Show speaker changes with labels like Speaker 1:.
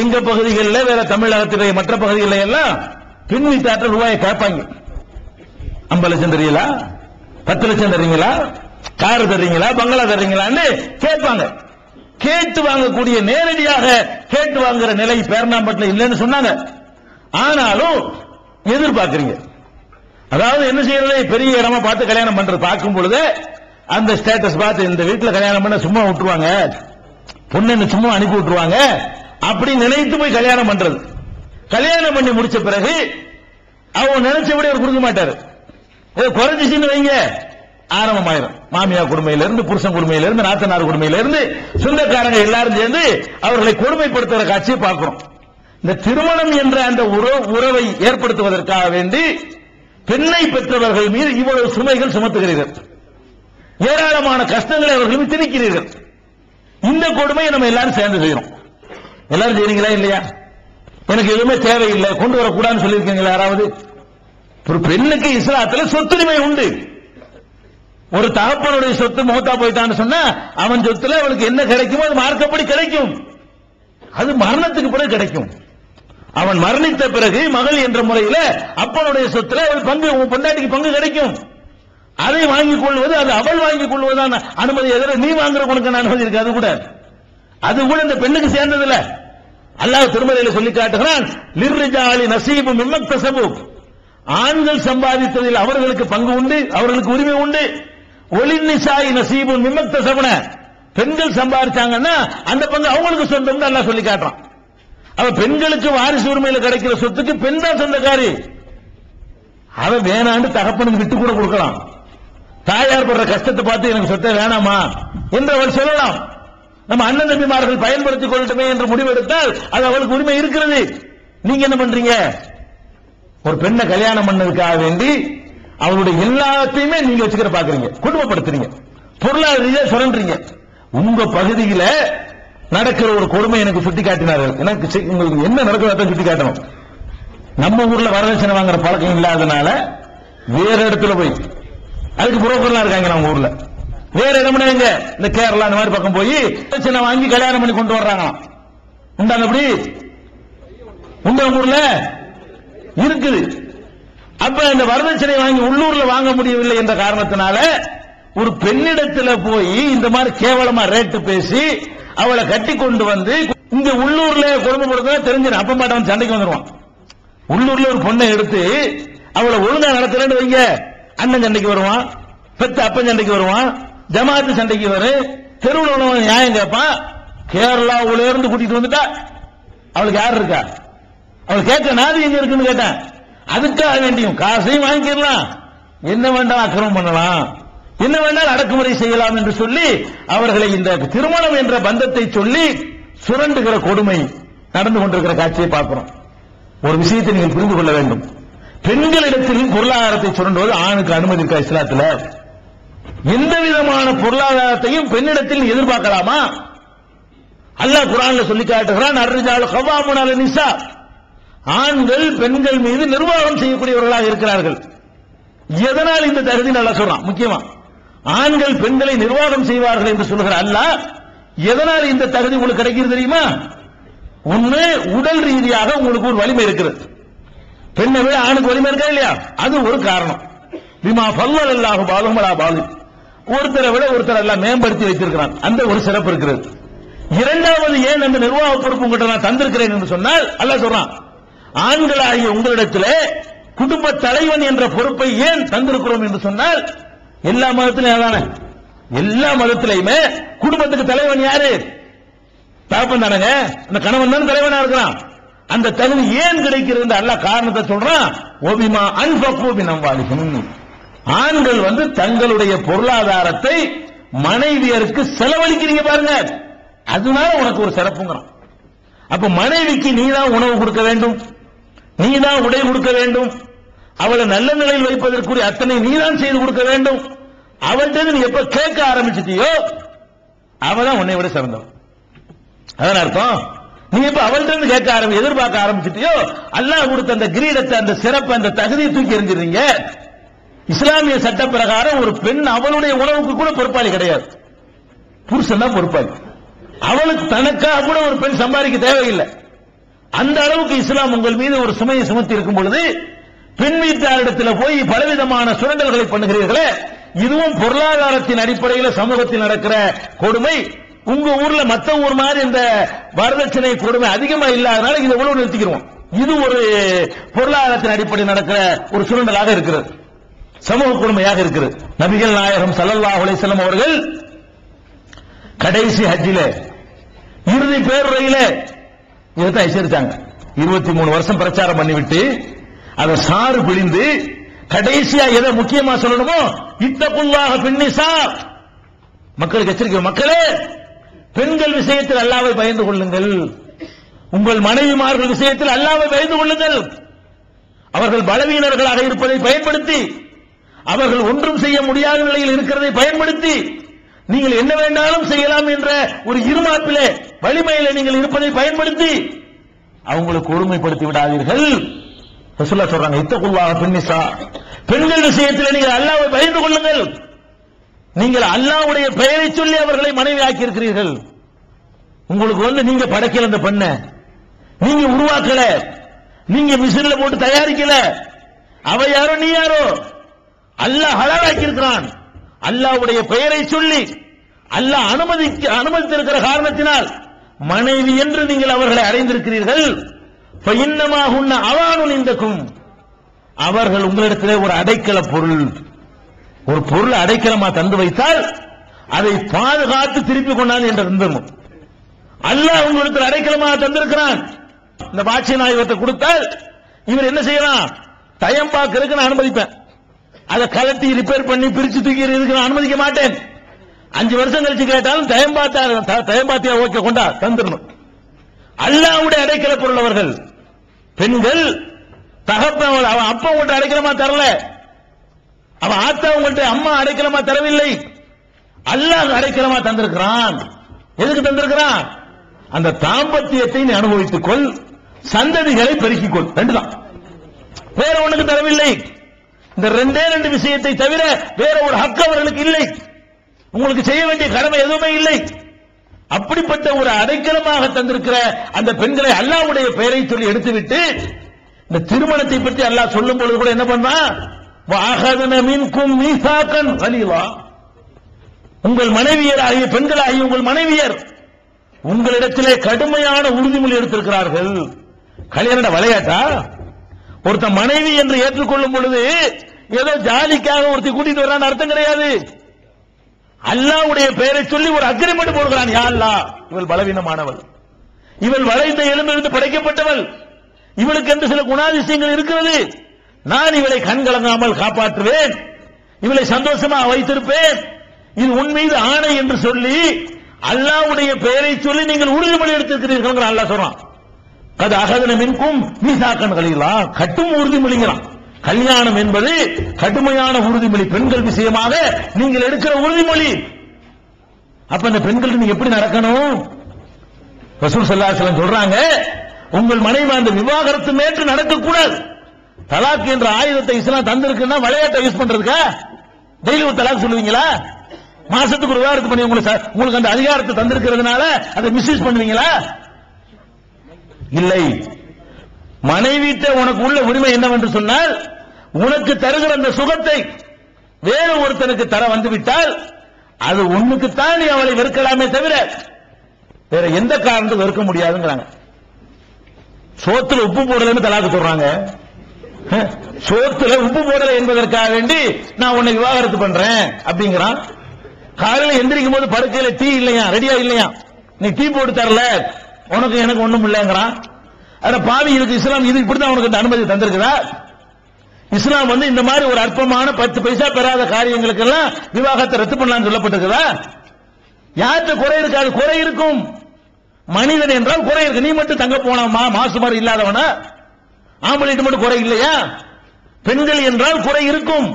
Speaker 1: எங்க பகுதிகளில் வேற தமிழகத்திலே மற்ற பகுதிகளில் எல்லாம் பெண் ரூபாயை கேட்பாங்க. ஐம்பது லட்சம் தெரியலா பத்து லட்சம் தர்றீங்களா கார் தர்றீங்களா பங்களா தர்றீங்களான்னு கேட்பாங்க. கேட்டு வாங்கக்கூடிய நேரடியாக கேட்டு வாங்குற நிலை பேரணாம்பட்டில் இல்லைன்னு சொன்னாங்க. ஆனாலும் எதிர்பார்க்கறீங்க. அதாவது என்ன செய்யறது? பெரிய இடமா பார்த்து கல்யாணம் பண்றது. பார்க்கும் பொழுது அந்த ஸ்டேட்டஸ் பார்த்து இந்த வீட்டில் கல்யாணம் பண்ண சும்மா விட்டுருவாங்க. பொண்ணு சும்மா அனுப்பி விட்டுருவாங்க? அப்படி நினைத்து போய் கல்யாணம் பண்றது. கல்யாணம் பண்ணி முடிச்ச பிறகு அவன் நினைச்சபடி அவர் கொடுக்க மாட்டாரு. ஏதோ குறைஞ்சிச்சுன்னு வைங்க. ஆரம்பமாயிரும். மாமியார் கொடுமையில இருந்து புருஷன் கொடுமையில இருந்து நாத்தனார் கொடுமையில இருந்து சொந்தக்காரங்க எல்லாரும் சேர்ந்து அவர்களை கொடுமைப்படுத்துகிற காட்சியை பார்க்கிறோம். இந்த திருமணம் என்ற அந்த உறவை ஏற்படுத்துவதற்காக வேண்டி பெண்ணை பெற்றவர்கள் மீது இவ்வளவு சுமைகள் சுமத்துகிறீர்கள். ஏராளமான கஷ்டங்களை அவர்கள் திணிக்கிறீர்கள். இந்த கொடுமையை நம்ம எல்லாரும் சேர்ந்து செய்யறோம் எல்லாரும் செய்றீங்களா இல்லையா? எனக்கு எதுவுமே தேவையில்லை. கொண்டு வரக்கூடாதுன்னு சொல்லியிருக்கீங்களா யாராவது? ஒரு பெண்ணுக்கு இஸ்லாத்துல சொத்துரிமை உண்டு. ஒரு தகப்பனுடைய சொத்து மௌத்தா போயிட்டான்னு சொன்னா அவன் சொத்துல அவளுக்கு என்ன கிடைக்குமோ அது மார்க்கப்படி கிடைக்கும். அது மரணத்துக்கு பிறகு கிடைக்கும். அவன் மரணித்த பிறகு மகள் என்ற முறையில அப்பனுடைய சொத்துல அவள் பங்கு உன் பொண்டாட்டிக்கு பங்கு கிடைக்கும். அதை வாங்கிக் கொள்வது அது அவள் வாங்கிக் கொள்வதான அனுமதி. எதிர நீ வாங்குற உனக்கு அனுமதி இருக்கு அது கூட. அது கூட இந்த பெண்ணுக்கு சேர்ந்தது இல்லை அல்லாஹ் திருமலையில சொல்லி காட்டுகிறான் லிர்ரிஜாலி நசீபு மிம்மக்தசபு ஆண்கள் சம்பாதித்ததில் அவர்களுக்கு பங்கு உண்டு அவர்களுக்கு உரிமை உண்டு. ஒளிநிசாயி நசீபு மிம்மக்தசபன பெண்கள் சம்பாதிச்சாங்கன்னா அந்த பங்கு அவங்களுக்கு சொந்தம் அல்லாஹ் சொல்லி காட்டுறான். அவ பெண்களுக்கு வாரிசு உரிமையில கிடைக்கிற சொத்துக்கு பெண் தான் சொந்தக்காரி. அவ வேணாண்டு தகப்பனுக்கு விட்டு கூட கொடுக்கலாம். தாயார் படுற கஷ்டத்தை பார்த்து எனக்கு சொத்தை வேணாமா? என்று அவள் சொல்லலாம். நம்ம அண்ணன் தம்பிமார்கள் பயன்படுத்திக் கொள்ளட்டுமே என்று முடிவெடுத்தால் அது அவளுக்கு உரிமை இருக்கிறது. நீங்க என்ன பண்றீங்க? ஒரு பெண்ணை கல்யாணம் பண்ணதுக்காக வேண்டி அவளுடைய எல்லாத்தையுமே நீங்க வச்சுக்கிற பாக்குறீங்க. குடும்பப்படுத்துறீங்க. பொருளாதார ரீதியா சுரண்டுறீங்க. உங்க பகுதியில நடக்கிற ஒரு கொடுமை எனக்கு சுட்டி காட்டினார்கள் எனக்கு உங்களுக்கு என்ன நடக்கிறத சுட்டி காட்டணும் நம்ம ஊர்ல வரதட்சணை வாங்குற பழக்கம் இல்லாதனால வேற இடத்துல போய் அதுக்கு புரோக்கர்லாம் இருக்காங்க நம்ம ஊர்ல. வேற இடம்னா எங்க இந்த கேரளா இந்த மாதிரி பக்கம் போய் சின்ன வாங்கி கல்யாணம் பண்ணி கொண்டு வர்றாங்க உண்டாங்க அப்படி உங்க ஊர்ல? இருக்குது. அப்ப இந்த வரதட்சணை வாங்கி உள்ளூர்ல வாங்க முடியவில்லை என்ற காரணத்தினால ஒரு பெண்ணிடத்துல போய் இந்த மாதிரி கேவலமா ரேட்டு பேசி அவளை கட்டி கொண்டு வந்து இங்க உள்ளூர்ல குடும்பப்படுத்த தெரிஞ்சிடும். அப்ப மாட்டவன் சண்டைக்கு வந்துருவான். உள்ளூர்ல ஒரு பொண்ணை எடுத்து அவளை ஒழுங்கா நடத்துறேன்னு வைங்க. அண்ணன் சண்டைக்கு வருவான். பெத்த அப்பன் சண்டைக்கு வருவான். ஜமாத்து சண்டைக்கு வரு தெருவில் உள்ளவன் நியாயம் கேட்பான் கேரளாவுல இருந்து கூட்டிட்டு வந்துட்டா அவளுக்கு யார் இருக்கா? அவள் கேட்க நாதி எங்க இருக்குன்னு கேட்டேன். அதுக்காக வேண்டியும் காசையும் வாங்கிக்கலாம் என்ன வேண்டாம் அக்கிரமம் பண்ணலாம். என்ன வேண்டால் அடக்குமுறை செய்யலாம் என்று சொல்லி அவர்களை இந்த திருமணம் என்ற பந்தத்தை சொல்லி சுரண்டுகிற கொடுமை நடந்து கொண்டிருக்கிற காட்சியை பார்க்கிறோம். ஒரு விஷயத்தை நீங்கள் புரிந்து கொள்ள வேண்டும். பெண்களிடத்தில் பொருளாதாரத்தை சுரண்டுவது ஆணுக்கு அனுமதி இருக்கா இஸ்லாத்துல? எந்த விதமான பொருளாதாரத்தையும் பெண்ணிடத்தில் எதிர்பார்க்கலாமா? அல்லாஹ் குரான்ல சொல்லி காட்டுகிறான் அர்ரிஜாலு கவ்வாமுன் நிசா. ஆண்கள் பெண்கள் மீது நிர்வாகம் செய்யக்கூடியவர்களாக இருக்கிறார்கள். எதனால் இந்த தகுதி நல்லா சொல்றான் முக்கியமா. ஆண்கள் பெண்களை நிர்வாகம் செய்வார்கள் என்று சொல்கிற அல்லாஹ் எதனால் இந்த தகுதி உங்களுக்கு கிடைக்கிறது தெரியுமா? ஒண்ணு உடல் ரீதியாக உங்களுக்கு ஒரு வலிமை இருக்கிறது. பெண்ணை விட ஆணுக்கு வலிமை இருக்கா இல்லையா? அது ஒரு காரணம். பிமா பல்லல் அல்லாஹு பாலுமலா பாலு ஒருத்தரை விட ஒருத்தர் எல்லாம் மேம்படுத்தி வைத்திருக்கிறான் அந்த ஒரு சிறப்பு இருக்கிறது. இரண்டாவது ஏன் அந்த நிர்வாக பொறுப்பு உங்கள்கிட்ட நான் தந்திருக்கிறேன் என்று சொன்னால் அல்ல சொல்றான் ஆண்களாகிய உங்களிடத்திலே குடும்ப தலைவன் என்ற பொறுப்பை ஏன் தந்திருக்கிறோம் என்று சொன்னால் எல்லா மதத்திலும் அதான? எல்லா மதத்திலையுமே குடும்பத்துக்கு தலைவன் யாரு? தகப்பன் தானங்க? அந்த கணவன் தான் தலைவனா இருக்கிறான். அந்த தகுதி ஏன் கிடைக்கிறது அல்ல காரணத்தை சொல்றான் ஓபிமா அன்பக்கூபி நம்பாளிக்கும் ஆண்கள் வந்து தங்களுடைய பொருளாதாரத்தை மனைவியருக்கு செலவழிக்கிறீங்க பாருங்க. அதனால உனக்கு ஒரு சிறப்புங்கிறான். அப்ப மனைவிக்கு நீதான் உணவு கொடுக்க வேண்டும். நீதான் உடை கொடுக்க வேண்டும். அவளை நல்ல நிலையில் வைப்பதற்குரிய அத்தனை நீதான் செய்து கொடுக்க வேண்டும். அவள்கிட்ட நீ எப்ப கேட்க ஆரம்பிச்சிட்டியோ அவதான் உன்னை விட சிறந்தவன். அதான் அர்த்தம்? நீ இப்ப அவள்கிட்ட இருந்து கேட்க ஆரம்பி எதிர்பார்க்க ஆரம்பிச்சிட்டியோ அல்லாஹ் கொடுத்த அந்த கிரீடத்தை அந்த சிறப்பு அந்த தகுதியை தூக்கி எறிஞ்சிருங்க இஸ்லாமிய சட்ட பிரகாரம் ஒரு பெண் அவளுடைய உணவுக்கு கூட பொறுப்பாளி கிடையாது. புருஷன் தான் பொறுப்பாளி. அவளுக்கு தனக்காக கூட ஒரு பெண் சம்பாதிக்க தேவையில்லை. அந்த அளவுக்கு இஸ்லாம் உங்கள் மீது ஒரு சுமையை சுமத்தி இருக்கும் பொழுது பெண் வீட்டாரிடத்தில் போய் பலவிதமான சுரண்டல்களை பண்ணுகிறீர்களே இதுவும் பொருளாதாரத்தின் அடிப்படையில் சமூகத்தில் நடக்கிற கொடுமை. உங்க ஊர்ல மத்த ஊர் மாதிரி இந்த வரதட்சணை கொடுமை அதிகமா இல்லாதனால இதை உணவு நிறுத்திக்கிறோம் இது ஒரு பொருளாதாரத்தின் அடிப்படையில் நடக்கிற ஒரு சுரண்டலாக இருக்கிறது. சமூக கொடுமையாக இருக்கிறது. நபிகள் நாயகம் சல்லல்லா அலைஹி அவர்கள் கடைசி ஹஜ்ஜில இறுதி பேருரையில இதைத்தான் எச்சரித்தாங்க. இருபத்தி மூணு வருஷம் பிரச்சாரம் பண்ணிவிட்டு அதை சாறு பிழிந்து கடைசியா எதை முக்கியமா சொல்லணுமோ இத்தக்குள்ளாக பின்னிசா மக்களுக்கு எச்சரிக்கை மக்களே பெண்கள் விஷயத்தில் அல்லாவை பயந்து கொள்ளுங்கள். உங்கள் மனைவிமார்கள் விஷயத்தில் அல்லாவை பயந்து கொள்ளுங்கள். அவர்கள் பலவீனர்களாக இருப்பதை பயன்படுத்தி அவர்கள் ஒன்றும் செய்ய முடியாத நிலையில் இருக்கிறதை பயன்படுத்தி நீங்கள் என்ன வேண்டாலும் செய்யலாம் என்ற ஒரு இருமாப்பிலே வலிமையில நீங்கள் இருப்பதை பயன்படுத்தி அவங்களுக்கு கொடுமைப்படுத்தி விடாதீர்கள். ரசூல்லா சொல்றாங்க இத்தகுல்லாக பெண்ணிசா பெண்கள் விஷயத்தில் நீங்கள் அல்லாவை பயந்து கொள்ளுங்கள். நீங்கள் அல்லாவுடைய பெயரை சொல்லி அவர்களை மனைவி ஆக்கி இருக்கிறீர்கள் உங்களுக்கு வந்து நீங்க படைக்கல அந்த பெண்ண நீங்க உருவாக்கல நீங்க மிஷின்ல போட்டு தயாரிக்கல அவ யாரோ நீ யாரோ? அல்லாஹ் ஹலாலாக்கி இருக்கிறான் அல்லாஹ்வுடைய பெயரை சொல்லி அல்லாஹ் அனுமதி அனுமதித்திருக்கிற காரணத்தினால் மனைவி என்று நீங்கள் அவர்களை அடைந்திருக்கிறீர்கள் இன்னமாகுன்ன அவானும் இந்தக்கும் அவர்கள் உங்களிடத்திலே ஒரு அடைக்கல பொருள். ஒரு பொருள் அடைக்கலமா தந்து வைத்தால் அதை பாதுகாத்து திருப்பி கொண்டாந்து என்று இருந்தணும் அல்லாஹ் உங்களுக்கு அடைக்கலமா தந்திருக்கிறான். இந்த பாட்சி நாயகத்தை கொடுத்தால் இவர் என்ன செய்யலாம்? தயம் பார்க்கறதுக்கு நான் அனுமதிப்பேன். அதை கலட்டி ரிப்பேர் பண்ணி பிரிச்சு தூக்கி எறியறதுக்கு அனுமதிக்க மாட்டேன். அஞ்சு வருஷம் கழிச்சு கேட்டாலும் தயம் பார்த்தா தயம் பார்த்தியா ஓகே கொண்டா தந்துடணும். அல்லாவுடைய அடைக்கல பொருள் அவர்கள். பெண்கள் தகப்பன் அவன் அப்பா உங்கள்கிட்ட அடைக்கலமா தரல. அவன் ஆத்தா உங்கள்கிட்ட அம்மா அடைக்கலமா தரவில்லை. அல்லாஹ் அடைக்கலமா தந்திருக்கிறான். எதுக்கு தந்திருக்கிறான்? அந்த தாம்பத்தியத்தை நீ அனுபவித்துக் கொள். சந்ததிகளை பெருக்கிக் கொள். ரெண்டு தான் வேற ஒண்ணுக்கு தரவில்லை. இந்த ரெண்டே ரெண்டு விஷயத்தை தவிர வேற ஒரு ஹக்கு அவர்களுக்கு இல்லை. உங்களுக்கு செய்ய வேண்டிய கடமை எதுவுமே இல்லை. அப்படிப்பட்ட ஒரு அடைக்கலமாக தந்திருக்கிற அந்த பெண்களை அல்லாவுடைய பெயரை சொல்லி எடுத்துவிட்டு இந்த திருமணத்தை பற்றி அல்லாஹ் சொல்லும் பொழுது கூட என்ன பண்ணா உங்கள் மனைவியர் ஆகிய பெண்கள் ஆகிய உங்கள் மனைவியர் உங்களிடத்திலே கடுமையான உறுதிமொழி எடுத்திருக்கிறார்கள். கல்யாண விளையாட்டா? ஒருத்த மனைவி என்று ஏற்றுக்கொள்ளும் பொழுது ஏதோ ஜாலிக்காக ஒருத்தி கூட்டிட்டு வரான்னு அர்த்தம் கிடையாது. அல்லாவுடைய பெயரை சொல்லி ஒரு அக்ரிமெண்ட் போடுகிறான் யா அல்லா இவள் பலவீனமானவள். இவள் வளைந்த எலும்பிலிருந்து படைக்கப்பட்டவள். இவளுக்கு என்று சில குணாதிசயங்கள் இருக்கிறது. நான் இவளை கண் கலங்காமல் காப்பாற்றுவேன். இவளை சந்தோஷமா வைத்திருப்பேன். இது உன் மீது ஆணை என்று சொல்லி அல்லாவுடைய பெயரை சொல்லி நீங்கள் உறுதிமொழி எடுத்திருக்கிறீர்கள் அல்லாஹ் சொல்றான். அது அகதன மின்கும் மீசாக்கன் கலிகளா கட்டும் உறுதிமொழிங்கிறான் கல்யாணம் என்பது கடுமையான உறுதிமொழி. பெண்கள் விஷயமாக நீங்கள் எடுக்கிற உறுதிமொழி. அப்ப இந்த பெண்கள் நீங்க எப்படி நடக்கணும்? ரசூல் சல்லாசலம் சொல்றாங்க உங்கள் மனைவி அந்த விவாகரத்து மேற்று நடக்கக்கூடாது. தலாக் என்ற ஆயுதத்தை இஸ்லாம் தந்திருக்குன்னா விளையாட்டை யூஸ் பண்றதுக்கா? டெய்லி ஒரு தலாக் சொல்லுவீங்களா? மாசத்துக்கு ஒரு விவாகரத்து பண்ணி உங்களுக்கு உங்களுக்கு அந்த அதிகாரத்தை தந்திருக்கிறதுனால அதை மிஸ்யூஸ் பண்ணுவீங்களா? இல்லை. மனைவிட்ட உனக்கு உள்ள உரிமை என்னவென்று சொன்னால் உனக்கு தருகிற அந்த சுகத்தை வேறு ஒருத்தனுக்கு தர வந்துவிட்டால் அது உன்னுக்குத்தான் நீ அவளை வெறுக்கலாமே தவிர வேற எந்த காரணத்தும் வெறுக்க முடியாதுங்கிறாங்க. சோத்துல உப்பு போடலன்னு தலாக்கு சொல்றாங்க சோத்துல உப்பு போடல என்பதற்காக வேண்டி நான் உன்னை விவாகரத்து பண்றேன் அப்படிங்கிறான். காலையில் எந்திரிக்கும் போது படுக்கையில டீ இல்லையா? ரெடியா இல்லையா? நீ டீ போட்டு தரல. உனக்கு எனக்கு ஒண்ணும் இல்லைங்கிறான். அட பாவி இதுக்கு இஸ்லாம் இது இப்படிதான் உனக்கு இந்த அனுமதி தந்திருக்கிறா இஸ்லாம் வந்து இந்த மாதிரி ஒரு அற்பமான பத்து பைசா பெறாத காரியங்களுக்கு எல்லாம் விவாகத்தை ரத்து பண்ணலாம் சொல்லப்பட்டிருக்குதா? யார்கிட்ட குறை இருக்காது குறை இருக்கும். மனிதன் என்றால் குறை இருக்கு. நீ மட்டும் தங்க போனமா மாசு மாதிரி இல்லாதவனா? ஆம்பளைட்டு மட்டும் குறை இல்லையா? பெண்கள் என்றால் குறை இருக்கும்.